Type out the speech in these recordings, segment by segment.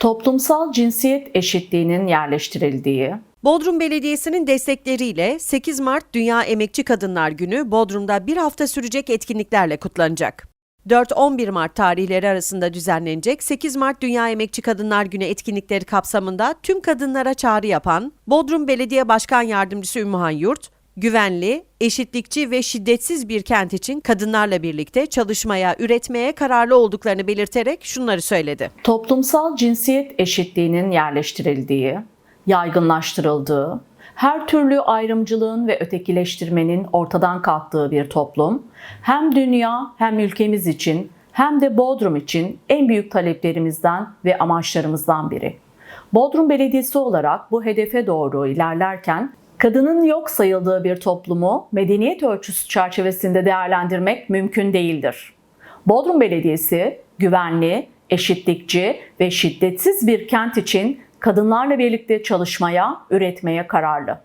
Toplumsal cinsiyet eşitliğinin yerleştirildiği, Bodrum Belediyesi'nin destekleriyle 8 Mart Dünya Emekçi Kadınlar Günü Bodrum'da bir hafta sürecek etkinliklerle kutlanacak. 4-11 Mart tarihleri arasında düzenlenecek 8 Mart Dünya Emekçi Kadınlar Günü etkinlikleri kapsamında tüm kadınlara çağrı yapan Bodrum Belediye Başkan Yardımcısı Ümmühan Yurt, güvenli, eşitlikçi ve şiddetsiz bir kent için kadınlarla birlikte çalışmaya, üretmeye kararlı olduklarını belirterek şunları söyledi. toplumsal cinsiyet eşitliğinin yerleştirildiği, yaygınlaştırıldığı, her türlü ayrımcılığın ve ötekileştirmenin ortadan kalktığı bir toplum, hem dünya hem ülkemiz için hem de Bodrum için en büyük taleplerimizden ve amaçlarımızdan biri. Bodrum Belediyesi olarak bu hedefe doğru ilerlerken kadının yok sayıldığı bir toplumu medeniyet ölçüsü çerçevesinde değerlendirmek mümkün değildir. Bodrum Belediyesi güvenli, eşitlikçi ve şiddetsiz bir kent için kadınlarla birlikte çalışmaya, üretmeye kararlı.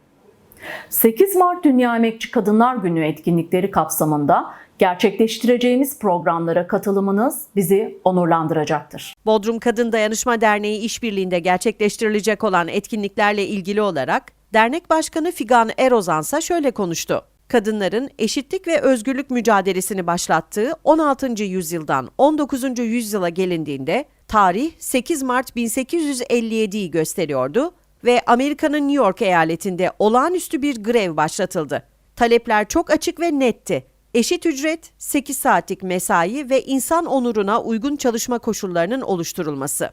8 Mart Dünya Emekçi Kadınlar Günü etkinlikleri kapsamında gerçekleştireceğimiz programlara katılımınız bizi onurlandıracaktır. Bodrum Kadın Dayanışma Derneği işbirliğinde gerçekleştirilecek olan etkinliklerle ilgili olarak dernek başkanı Figan Erozan ise şöyle konuştu. Kadınların eşitlik ve özgürlük mücadelesini başlattığı 16. yüzyıldan 19. yüzyıla gelindiğinde tarih 8 Mart 1857'yi gösteriyordu ve Amerika'nın New York eyaletinde olağanüstü bir grev başlatıldı. Talepler çok açık ve netti. Eşit ücret, 8 saatlik mesai ve insan onuruna uygun çalışma koşullarının oluşturulması.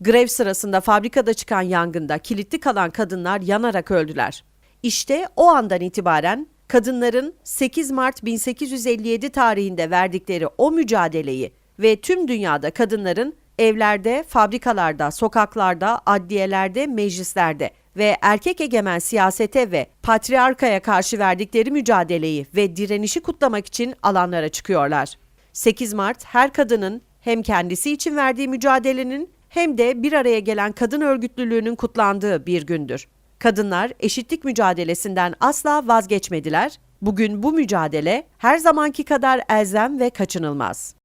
Grev sırasında fabrikada çıkan yangında kilitli kalan kadınlar yanarak öldüler. İşte o andan itibaren kadınların 8 Mart 1857 tarihinde verdikleri o mücadeleyi ve tüm dünyada kadınların evlerde, fabrikalarda, sokaklarda, adliyelerde, meclislerde ve erkek egemen siyasete ve patriarkaya karşı verdikleri mücadeleyi ve direnişi kutlamak için alanlara çıkıyorlar. 8 Mart her kadının hem kendisi için verdiği mücadelenin hem de bir araya gelen kadın örgütlülüğünün kutlandığı bir gündür. Kadınlar eşitlik mücadelesinden asla vazgeçmediler. Bugün bu mücadele her zamanki kadar elzem ve kaçınılmaz.